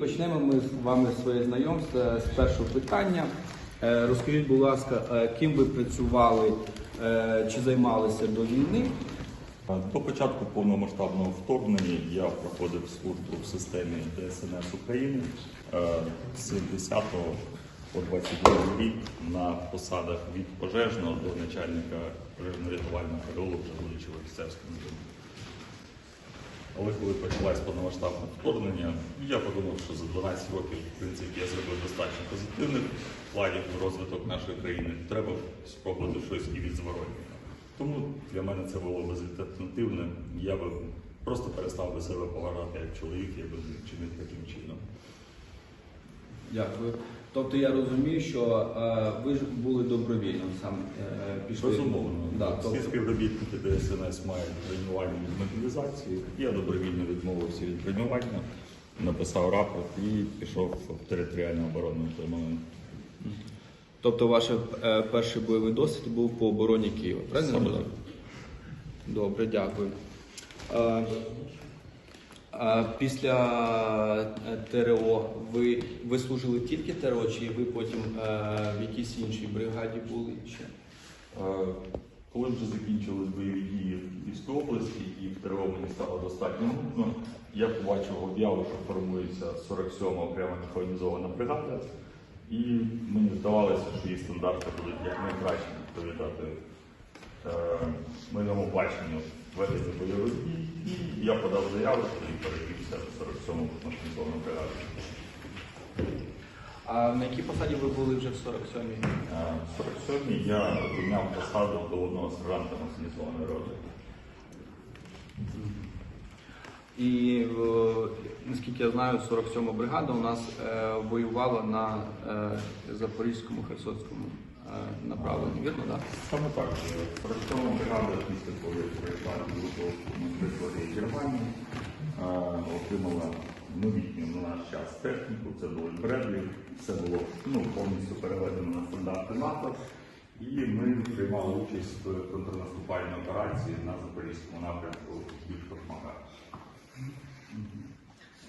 Почнемо ми з вами своє знайомство з першого питання. Е, Розкажіть, будь ласка, е, ким ви працювали е, чи займалися до війни? До початку повномасштабного вторгнення я проходив службу в системі ДСНС України з 70 по 22 рік на посадах від пожежного до начальника пожежно-рятувального караулу, вже будучи в офіцерському званні. Але коли почалось повномасштабне вторгнення, я подумав, що за 12 років в принципі, я зробив достатньо позитивних вкладів в розвиток нашої країни. Треба спробувати щось і від зворотнього. Тому для мене це було безальтернативне. Я би просто перестав би себе поважати як чоловік, я би чинив таким чином. Дякую. Тобто я розумію, що е, ви ж були добровільно сам е, пішли. Безумовно, Да, всі тобто, співробітники ДСНС мають бронювання від мобілізації. Я добровільно відмовився від бронювання, написав рапорт і пішов в територіальну оборону на той момент. тобто ваш е, перший бойовий досвід був по обороні Києва, правильно? Саме так. Добре, дякую. Е, Після е, ТРО ви, ви служили тільки ТРО, чи ви потім е, в якійсь іншій бригаді були? Чи? Е, Коли вже закінчились бойові дії в Київській області і в ТРО мені стало достатньо нудно, я побачив об'яву, що формується 47-ма окрема механізована бригада, і мені здавалося, що її стандарти будуть якнайкраще відповідати е, моєму баченню ведення бойових дій. Я подав заяву і перевівся в 47-му механізовану бригаду. А на якій посаді ви були вже в 47-й? Е, В 47-й я обійняв посаду головного сержанта механізованої роти. І е, наскільки я знаю, 47 бригада у нас е, воювала на е, Запорізькому Херсонському е, вірно, так? Саме так. Працьована бригада після того, як прийшла до на прикладі Германії, отримала новітню на наш час техніку, це були Бредлі, все було ну, повністю переведено на стандарти НАТО. І ми приймали участь в контрнаступальній операції на Запорізькому напрямку від Токмака.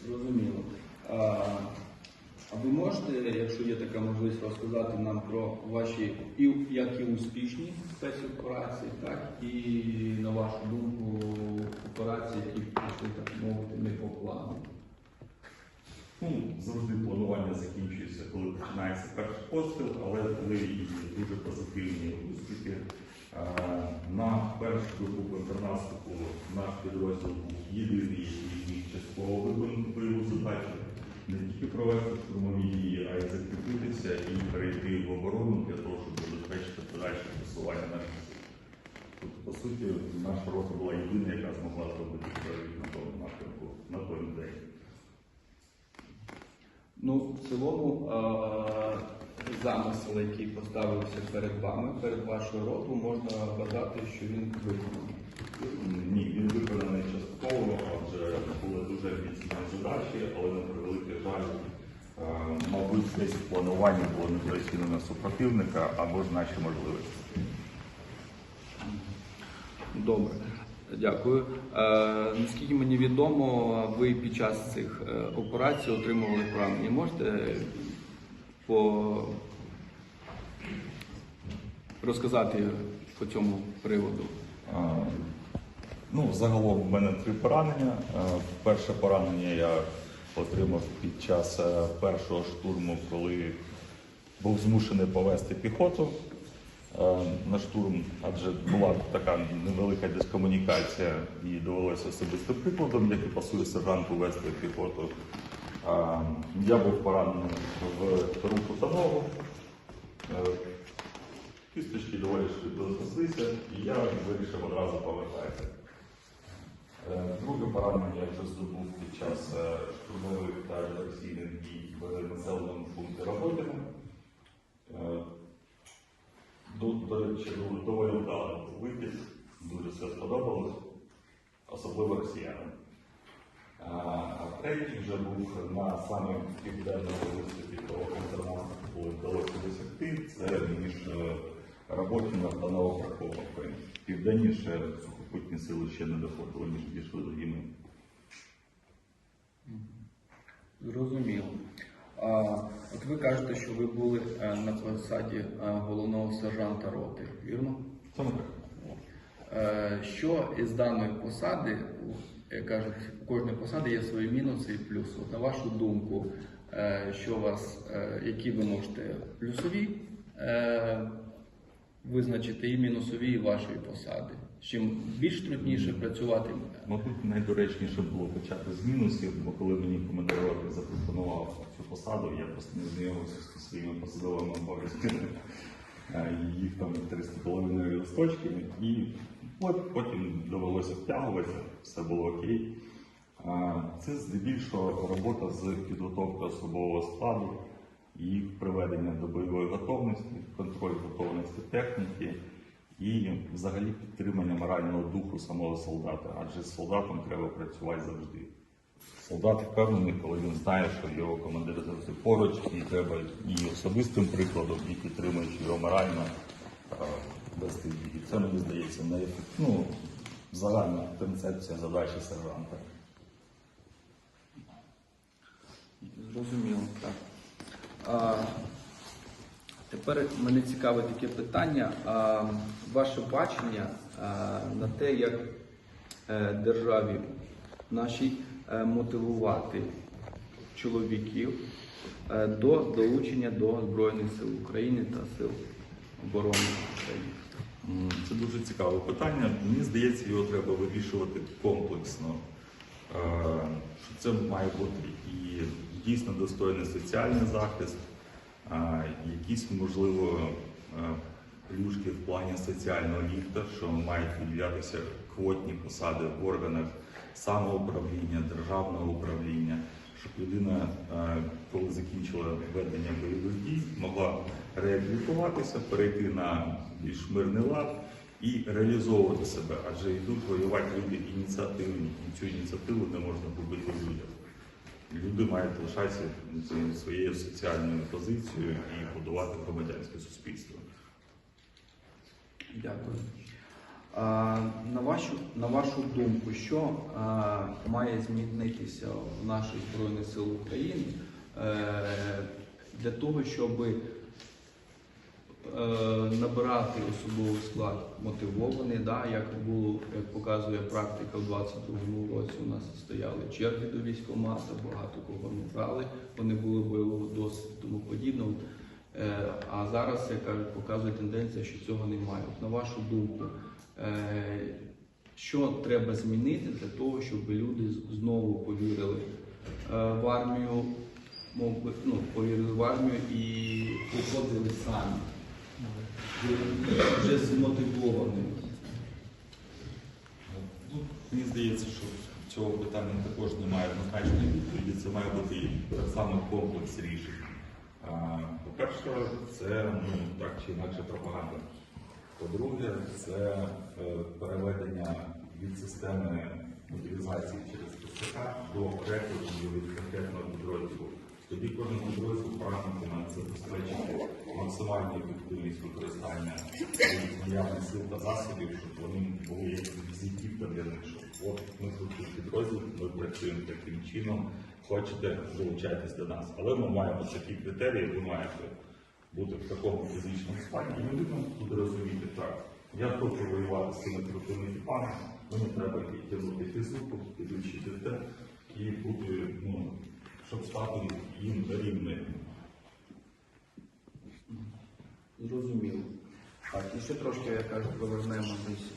Зрозуміло. А, ви можете, якщо є така можливість, розказати нам про ваші і як і успішні спецоперації, так і на вашу думку операції, які пішли так мовити не по плану? Ну, завжди планування закінчується, коли починається перший постріл, але коли і дуже позитивні успіхи. На першу добу контрнаступу наш підрозділ був єдиний, який частково виконати бойову задачу, тільки провести штурмові дії, а й закріпитися і перейти в оборону для того, щоб забезпечити подальше просування наших сил. Тобто, по суті, наша рота була єдина, яка змогла зробити прорив на тому напрямку на той день. Ну, в цілому замисел, який поставився перед вами, перед вашою ротою, можна вважати, що він виконаний. Ні, він виконаний частково, адже були дуже амбіційні задачі, але на превеликий е, мабуть, десь в плануванні було недооцінено супротивника або ж наші можливості. Добре, дякую. Е, наскільки мені відомо, ви під час цих е, операцій отримували поранення. Можете по... розказати по цьому приводу? Е, Ну, загалом в мене три поранення. Е, Перше поранення я отримав під час е, першого штурму, коли був змушений повести піхоту е, на штурм, адже була така невелика дискомунікація і довелося особистим прикладом, як і пасує сержанту вести піхоту. Е, Я був поранений в руку та ногу. Кісточки доволі швидко і я вирішив одразу повертатися. Е, Друге поранення я вже здобув під час е, штурмових та диверсійних дій в населеному пункті Роботине. Е, до речі, доволі вдалий вихід, дуже все сподобалось, особливо росіянам. А третій вже був на самому південному виступі того коли вдалося досягти. Це між Роботіна та Новопракоповкою. Південніше сухопутні сили ще не доходили, ніж дійшли до Діми. Зрозуміло. А, от ви кажете, що ви були е, на посаді е, головного сержанта роти, вірно? Саме так. Е, Що із даної посади, як кажуть, у кожної посади є свої мінуси і плюси. От на вашу думку, що вас, які ви можете плюсові визначити і мінусові вашої посади? З Чим більш трудніше працювати? Мабуть, найдоречніше було почати з мінусів, бо коли мені командир запропонував цю посаду, я просто не знайомився зі своїми посадовими обов'язками. Е, Їх там три з половиною листочками, і от потім довелося втягуватися, все було окей. Е, Це здебільшого робота з підготовки особового складу, їх приведення до бойової готовності, контроль готовності техніки і взагалі підтримання морального духу самого солдата, адже з солдатом треба працювати завжди. Солдат впевнений, коли він знає, що його командир завжди поруч, і треба і особистим прикладом, і підтримуючи його морально е, вести дії. Це мені здається най... ну, загальна концепція задачі сержанта. Зрозуміло, так. А, тепер мене цікаве таке питання. А, ваше бачення а, на те, як е, державі нашій е, мотивувати чоловіків е, до долучення до Збройних сил України та Сил оборони України. Це дуже цікаве питання. Мені здається, його треба вирішувати комплексно. Що Це має бути і дійсно достойний соціальний захист, якісь, можливо, е, плюшки в плані соціального ліфта, що мають виділятися квотні посади в органах самоуправління, державного управління, щоб людина, е, коли закінчила ведення бойових дій, могла реабілітуватися, перейти на більш мирний лад і реалізовувати себе, адже йдуть воювати люди ініціативні, і цю ініціативу не можна побити людям. Люди мають лишатися своєю соціальною позицією і будувати громадянське суспільство. Дякую. А, на, вашу, на вашу думку, що а, має змінитися в наших Збройних сил України е, для того, щоб е, набирати особовий склад мотивований, да, як було, як показує практика в 22-му році, у нас стояли черги до військкомата, багато кого не брали, вони були бойового досвіду тому подібне. Е, А зараз, як кажуть, показує тенденція, що цього немає. От на вашу думку, е, що треба змінити для того, щоб люди знову повірили е, в армію, мов ну, повірили в армію і виходили самі, вже змотивованими. Ну, мені здається, що цього питання також немає однозначної відповіді. Це має бути так само комплекс рішень. По-перше, це ну, так чи інакше пропаганда. По-друге, це е, переведення від системи мобілізації через ТЦК до рекрутингу від конкретного підрозділу. Тоді кожен підрозділ прагнутиме забезпечити максимальну ефективність використання наявних сил та засобів, щоб вони були як візитівка для них. Щоб от ми тут підрозділ, ми працюємо таким чином. Хочете долучайтесь до нас. Але ми маємо такі критерії, ви маєте бути в такому фізичному стані, і людина буде розуміти так. Я хочу воювати з цими крутими типами, мені треба тягнути фізику, підвищити те і бути, ну, щоб стати їм рівним. Зрозуміло. Так, і ще трошки, я кажу, повернемося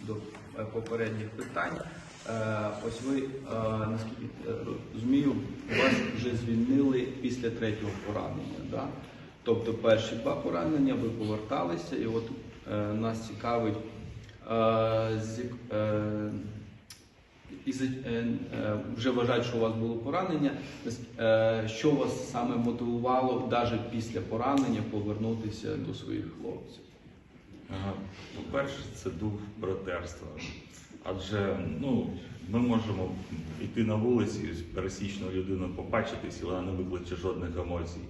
до е, попередніх питань. Е, ось ви, е, наскільки розумію, вас вже звільнили після третього поранення. Да? Тобто перші два поранення ви поверталися, і от нас цікавить, і е, е, вже вважають, що у вас було поранення. Е, Що вас саме мотивувало навіть після поранення повернутися до своїх хлопців? По-перше, це дух братерства. Адже ну, ми можемо йти на вулиці, з пересічною людиною побачитись, і вона не викличе жодних емоцій.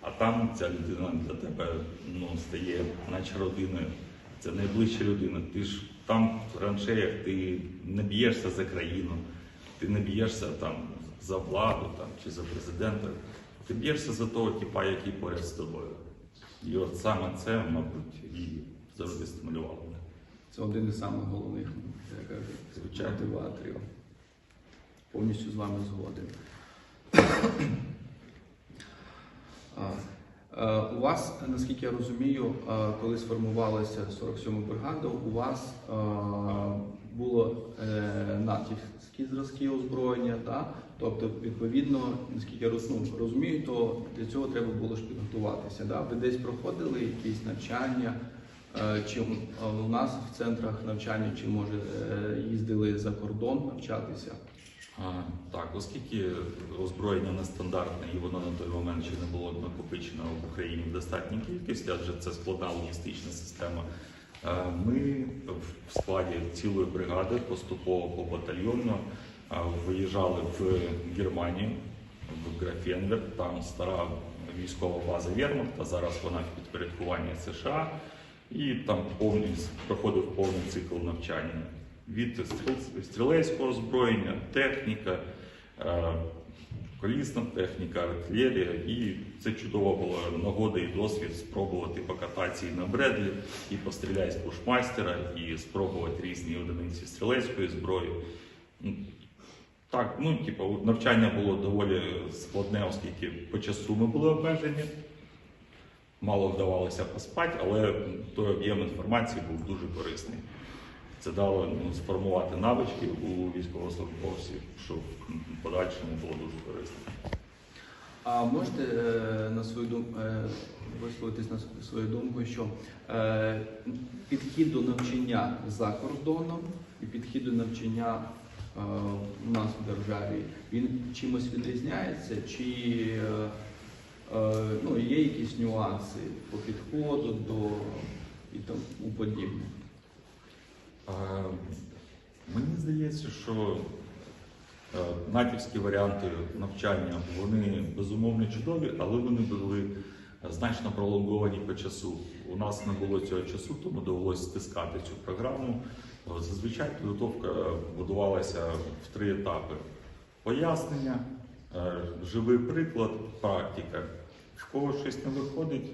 А там ця людина для тебе ну, стає наче родиною. Це найближча людина. Ти ж там в траншеях ти не б'єшся за країну, ти не б'єшся там за владу там, чи за президента. Ти б'єшся за того типа, який поряд з тобою. І от саме це, мабуть, і завжди стимулювало мене. Це один із кажу, Звичайно. мотиваторів. Повністю з вами згоден. Е, У вас, наскільки я розумію, е, коли сформувалася 47 бригада, у вас е, було натівські зразки озброєння, так? тобто, відповідно, наскільки я ну, розумію, то для цього треба було ж підготуватися. Да? Ви десь проходили якісь навчання, чи у нас в центрах навчання, чи може їздили за кордон навчатися? Так, оскільки озброєння нестандартне і воно на той момент ще не було накопичено в Україні в достатній кількості, адже це складна логістична система. е, Ми в складі цілої бригади поступово по батальйонно е, виїжджали в Германію, в Графенверк, там стара військова база Вермахта, зараз вона в підпорядкуванні США, і там повний, проходив повний цикл навчання від стрілецького озброєння, техніка, е, колісна техніка, артилерія. І це чудова була нагода і досвід спробувати покататися на Бредлі, і постріляти з бушмайстера, і спробувати різні одиниці стрілецької зброї. Ну, Так, ну типу, навчання було доволі складне, оскільки по часу ми були обмежені. Мало вдавалося поспати, але той об'єм інформації був дуже корисний. Це дало ну, сформувати навички у військовослужбовців, що в подальшому було дуже корисно. А можете е, на свою думку висловитись на свою думку, що е, підхід до навчання за кордоном і підхід до навчання е, у нас в державі він чимось відрізняється, чи е, е, ну, є якісь нюанси по підходу до і тому подібне? А, Мені здається, що е, натівські варіанти навчання вони безумовно чудові, але вони були значно пролонговані по часу. У нас не було цього часу, тому довелося стискати цю програму. Зазвичай підготовка будувалася в три етапи: пояснення, е, живий приклад, практика. В кого щось не виходить,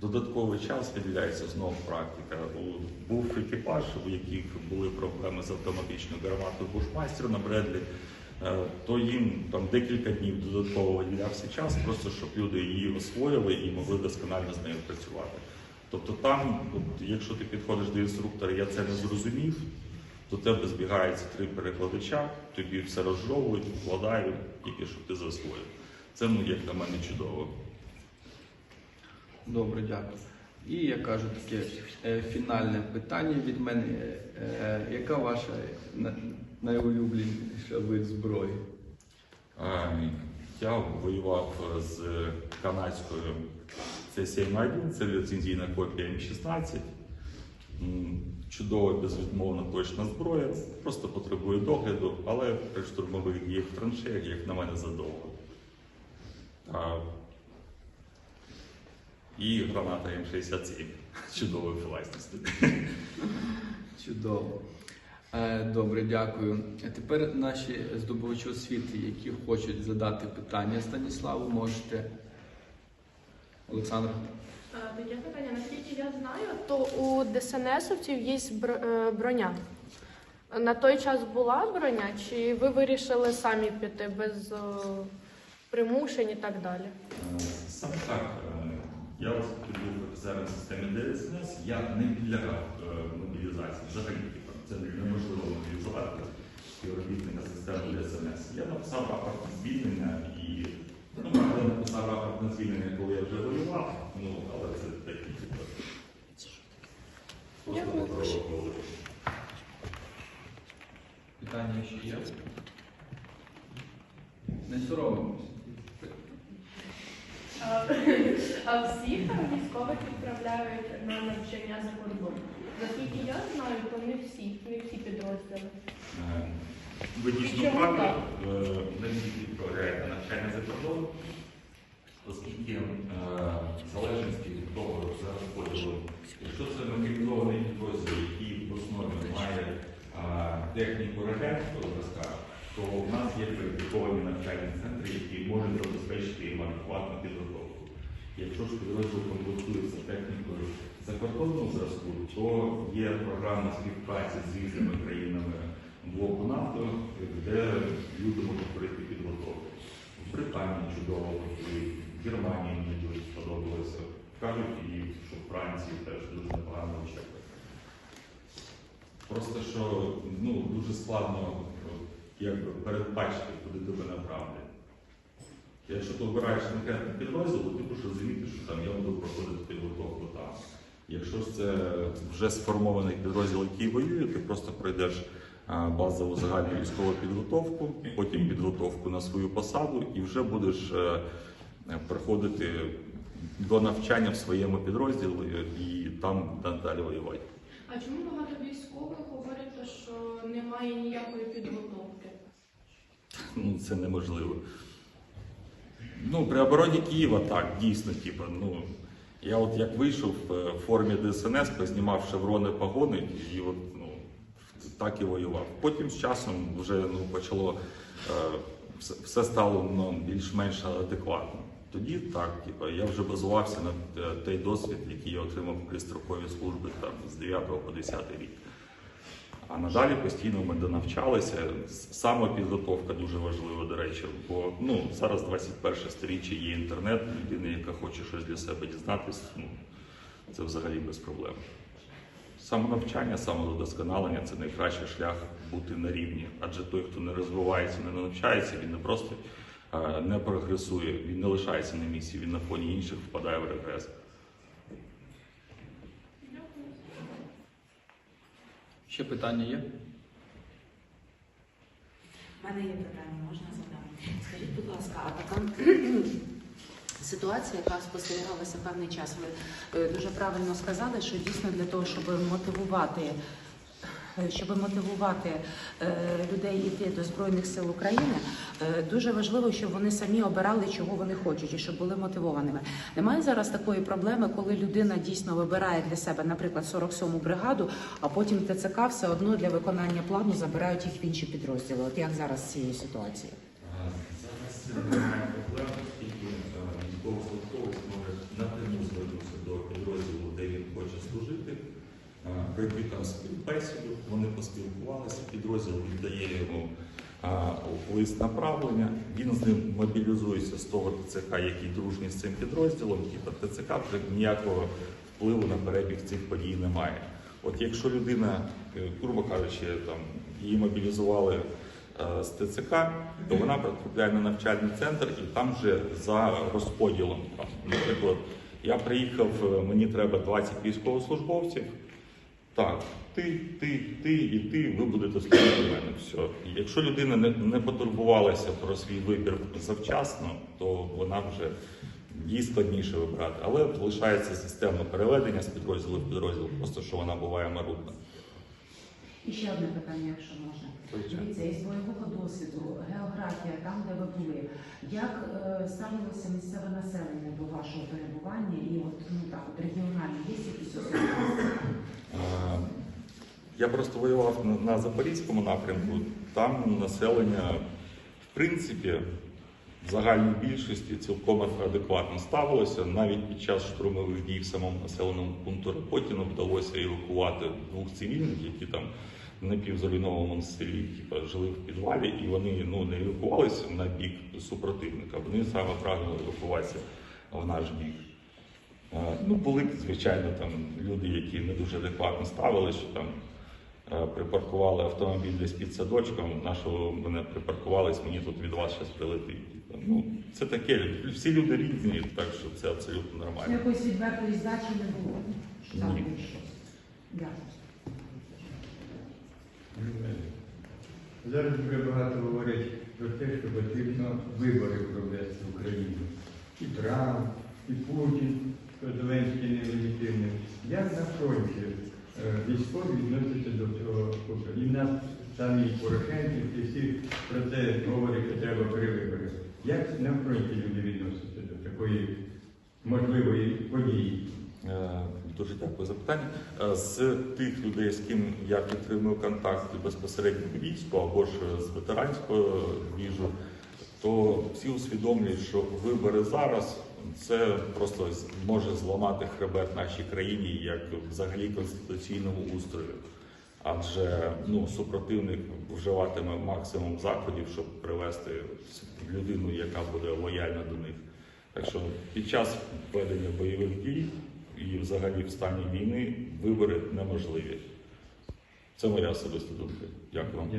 додатковий час виділяється знову практика. Був екіпаж, у яких були проблеми з автоматичною гарматою Бушмайстер на Бредлі, е, то їм там декілька днів додатково виділявся час, просто щоб люди її освоїли і могли досконально з нею працювати. Тобто там, от, якщо ти підходиш до інструктора, я це не зрозумів, до тебе збігаються три перекладача, тобі все розжовують, вкладають, тільки щоб ти засвоїв. Це, ну, як на мене, чудово. Добре, дякую. І я кажу таке е, фінальне питання від мене. Е, яка ваша на- найулюбленіша вид зброї? Е, Я воював з канадською С-71, це ліцензійна копія М16. Чудова, безвідмовна точна зброя, просто потребує догляду, але при штурмових діях в траншеях, як на мене, задовго. І граната М67 чудової власності. Чудово. Е, Добре, дякую. А тепер наші здобувачі освіти, які хочуть задати питання Станіславу, можете. Олександр. Е, Таке питання, наскільки я знаю, то у ДСНСовців є е, броня. На той час була броня, чи ви вирішили самі піти без примушень і так далі? Саме так. Я тоді був офіцером системи ДСНС, я не підлягав е, мобілізації. Взагалі, типу, це неможливо мобілізувати співробітника системи ДСНС. Я написав рапорт звільнення і ну, правда, написав рапорт на звільнення, коли я вже воював, ну, але це такі типу. Просто Питання ще є? Не соромимося. А, а всіх там військових відправляють на навчання за кордон. Наскільки я знаю, то не всі, не всі підрозділи. Е, Ви дійсно Чому праві, так? е, не всі навчання за кордон, оскільки е, в залежності від того за розподілу, якщо це мобілізований підрозділ, який в основі має е, техніку радянського зразка, то то в нас є кваліфіковані навчальні центри, які можуть забезпечити їм адекватну підготовку. Якщо ж підрозділ комплектується технікою закордонного зразку, то є програма співпраці з різними країнами блоку НАТО, де люди можуть пройти підготовку. В Британії чудово в Германії мені дуже сподобалося. Кажуть, і що в Франції теж дуже непогано вчать. Просто що ну, дуже складно якби, передбачити, куди тебе направлять. Якщо ти обираєш конкретний підрозділ, то ти будеш розуміти, що там я буду проходити підготовку там. Якщо це вже сформований підрозділ, який воює, ти просто пройдеш базову загальну військову підготовку, потім підготовку на свою посаду і вже будеш е, приходити до навчання в своєму підрозділі і там далі воювати. А чому багато військових говорять, що немає ніякої підготовки? Ну, це неможливо. Ну, при обороні Києва так, дійсно, типу, ну. Я от як вийшов е, в формі ДСНС, познімав шеврони погони і от, ну, так і воював. Потім з часом вже ну, почало е, все, стало ну, більш-менш адекватно. Тоді так, типу, я вже базувався на е, той досвід, який я отримав при строковій службі там, з 9 по 10 рік. А надалі постійно ми донавчалися. Самопідготовка дуже важлива, до речі, бо ну, зараз 21 сторіччя є інтернет, людина, яка хоче щось для себе дізнатися, ну, це взагалі без проблем. Самонавчання, самодосконалення це найкращий шлях бути на рівні. Адже той, хто не розвивається, не навчається, він не просто е, не прогресує, він не лишається на місці, він на фоні інших впадає в регрес. Ще питання є? У мене є питання, можна задати? Скажіть, будь ласка, а така ситуація, яка спостерігалася певний час, ви е, дуже правильно сказали, що дійсно для того, щоб мотивувати. Е, Щоб мотивувати е, людей йти до Збройних сил України, е, дуже важливо, щоб вони самі обирали, чого вони хочуть, і щоб були мотивованими. Немає зараз такої проблеми, коли людина дійсно вибирає для себе, наприклад, 47-му бригаду, а потім ТЦК все одно для виконання плану забирають їх в інші підрозділи. От як зараз з цією ситуацією? Зараз немає проблем, оскільки військовослужбовець може напряму звернутися до підрозділу, де він хоче служити, е, там співбесіду, вони поспілкувалися, підрозділ віддає йому а, лист направлення, він з ним мобілізується з того ТЦК, який дружній з цим підрозділом, типу ТЦК вже ніякого впливу на перебіг цих подій немає. От якщо людина, е, грубо кажучи, там її мобілізували е, з ТЦК, то вона потрапляє на навчальний центр і там вже за розподілом. Наприклад, я приїхав, е, мені треба 20 військовослужбовців. Так, ти, ти, ти і ти, ви будете служити в мене. Все. І Якщо людина не, не потурбувалася про свій вибір завчасно, то вона вже їй складніше вибрати. Але лишається системне переведення з підрозділу в підрозділ, просто що вона буває марудна. І ще одне питання, якщо можна. Дивіться, із бойового досвіду, географія, там, де ви були, як е, ставилося місцеве населення до вашого перебування і от ну так, от регіональні є якісь особливості? Я просто воював на Запорізькому напрямку. Там населення, в принципі, в загальній більшості цілком адекватно ставилося. Навіть під час штурмових дій в самому населеному пункту Рапотіно вдалося евакувати двох цивільних, які там в напівзруйнованому селі типу, жили в підвалі, і вони ну, не евакувалися на бік супротивника. Вони саме прагнули евакуватися в наш бік. Ну, були, звичайно, там люди, які не дуже адекватно ставили, що там е, припаркували автомобіль десь під садочком, нашого мене припаркувались, мені тут від вас щось прилетить. Ну, це таке, всі люди різні, так що це абсолютно нормально. якоїсь відвертої здачі не було. Що Ні. Зараз дуже багато говорять про те, що потрібно вибори провести в Україні. І Трамп, і Путін, Зеленський нелегітимний. Як на фронті е, військові відносяться до цього вибору? І в нас самі Порошенки, і всі про це говорять, що треба перевибори. Як на фронті люди відносяться до такої можливої події? Е, Дуже дякую за питання. Е, З тих людей, з ким я підтримую контакти безпосередньо в війську або ж з ветеранського віжу, то всі усвідомлюють, що вибори зараз це просто може зламати хребет нашій країні як взагалі конституційному устрою. Адже ну, супротивник вживатиме максимум заходів, щоб привести людину, яка буде лояльна до них. Так що під час ведення бойових дій і взагалі в стані війни вибори неможливі. Це моя особиста думка. Дякую вам.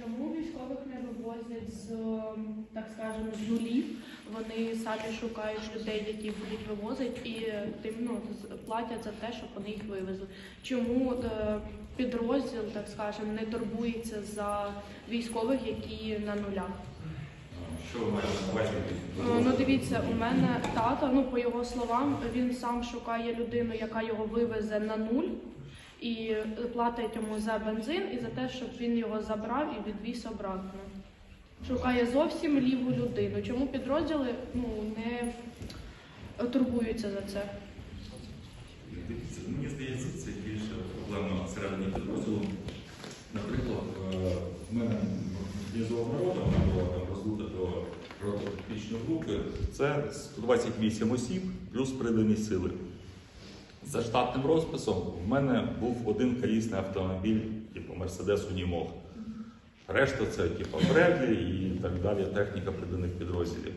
Чому військових не вивозять з, так скажемо, з нулів? Вони самі шукають людей, які будуть вивозити, і тим ну, платять за те, щоб вони їх вивезли. Чому е, підрозділ, так скажемо, не турбується за військових, які на нулях? Що ви маєте? Е, Ну дивіться, у мене тато, ну по його словам, він сам шукає людину, яка його вивезе на нуль, і платить йому за бензин і за те, щоб він його забрав і відвіз обратно. Шукає зовсім ліву людину. Чому підрозділи ну, не турбуються за це? Мені здається, це більше проблема всередині підрозділу. Наприклад, е, в мене внизу оборота вона була там роздута до протипічної групи. Це 128 осіб плюс придані сили. За штатним розписом в мене був один колісний автомобіль, типу Мерседес Унімог. Решта це типу Бредлі і так далі, техніка приданих підрозділів.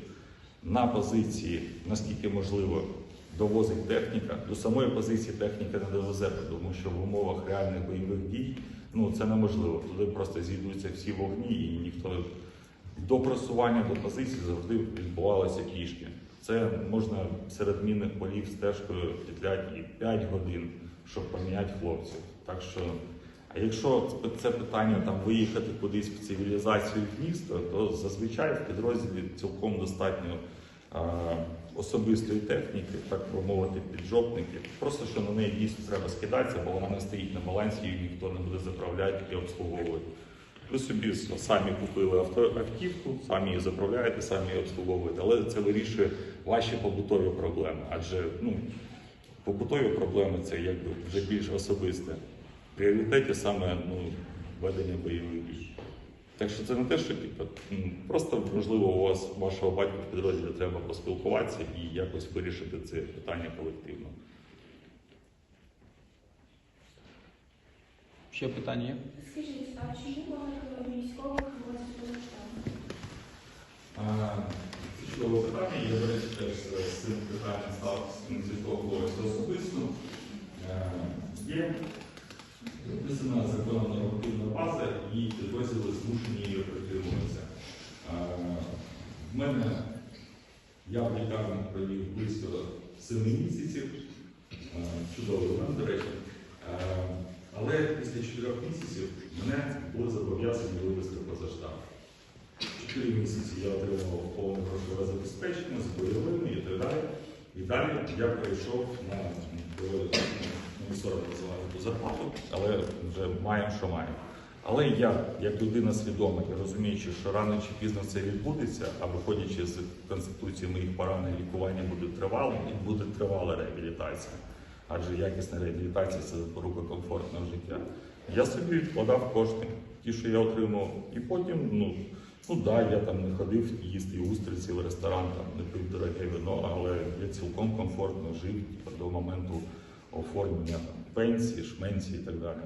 На позиції, наскільки можливо, довозить техніка. До самої позиції техніка не довезе, тому що в умовах реальних бойових дій ну, це неможливо. Туди просто зійдуться всі вогні і ніхто до просування до позиції завжди відбувалося пішки. Це можна серед мінних полів стежкою петлять і 5 годин, щоб поміняти хлопців. Так що, а якщо це питання там виїхати кудись в цивілізацію в місто, то зазвичай в підрозділі цілком достатньо а, особистої техніки, так би мовити, піджопників. Просто що на неї дійсно треба скидатися, бо вона не стоїть на балансі і ніхто не буде заправляти і обслуговувати. Ви собі самі купили автівку, самі її заправляєте, самі її обслуговуєте, але це вирішує ваші побутові проблеми. Адже ну, побутові проблеми це якби вже більш особисте. В пріоритеті саме ну, ведення бойових дій. Так що це не те, що типу, просто можливо у вас вашого батька в підрозділі треба поспілкуватися і якось вирішити це питання колективно. Ще питання є? Скажіть, а чому багато військових це Чудове питання. Я, до речі, теж з цим питанням став зіштовхувався особисто. Е, Є написана законна нормативна база, і підрозділи змушені її притримуватися. Е, В мене я в лікарні провів близько 7 місяців. Е, Чудовий момент, до речі. Але після 4 місяців мене були зобов'язані вивезти поза штат. Чотири місяці я отримував повне грошове забезпечення з бойовими і так далі. І далі я перейшов на соромно називати ту зарплату, але вже маємо, що маємо. Але я, як людина свідома і розуміючи, що рано чи пізно це відбудеться, а виходячи з конституції моїх поранень, лікування буде тривалим і буде тривала реабілітація. Адже якісна реабілітація це запорука комфортного життя. Я собі відкладав кошти, ті, що я отримав, і потім, ну, ну да, я там не ходив їсти устриці в ресторан, там не пив дороге вино, але я цілком комфортно жив до моменту оформлення там, пенсії, шменції і так далі.